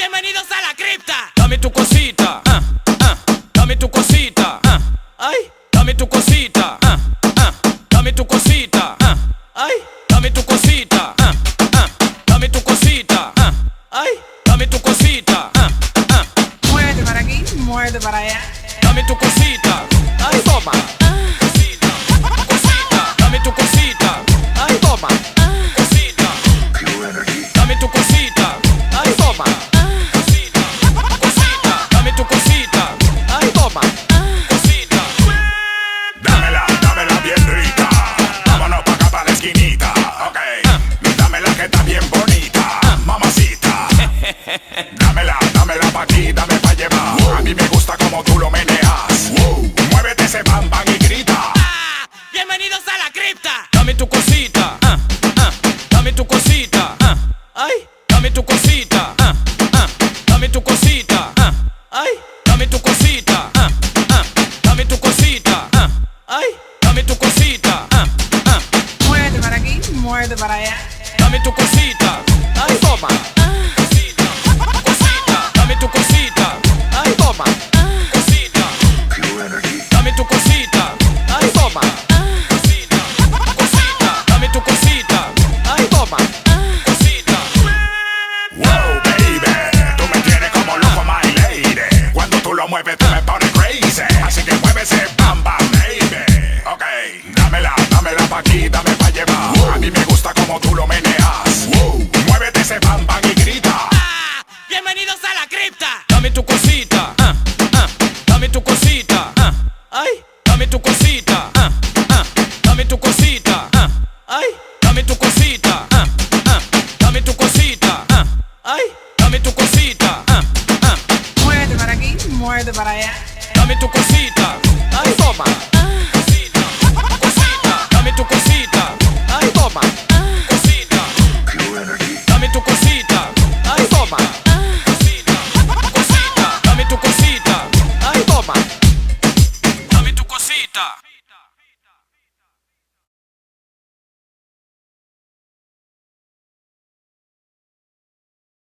Bienvenidos a la cripta. Dame tu cosita, ah, ah, dame tu cosita, ah, ay, dame tu cosita, ah, ah, dame tu cosita, ah, ay, dame tu cosita, ah, ah, dame tu cosita, ah, ay, dame tu cosita, ah, ah, Muévete para aquí, muévete para allá. dame tu cosita, Bienvenidos a la cripta. Dame tu cosita, ah, ah, dame tu cosita, ah, ay, dame tu cosita, ah, ah, dame tu cosita, ah, ay, dame tu cosita, ah, ah, dame tu cosita, ah, ay, Así que mueve ese bam bam, baby. Ok. Dámela, dámela pa' aquí, dame pa' llevar. A mí me gusta como tú lo meneas. Muévete ese bam bam y grita. Ah, Bienvenidos a la cripta. Dame tu cosita, ah, ah, dame tu cosita, ah, ay, dame tu cosita, ah, ah, dame tu cosita, ah, ay, dame tu cosita, ah, ah, dame tu cosita, ah, ay, dame tu cosita, ah, ah, Muévete para aquí, muévete para allá. Dame tu cosita, ay, toma. Cosita, cosita, dame tu cosita, ay, toma. Cosita, dame tu cosita, ay, toma. Cosita,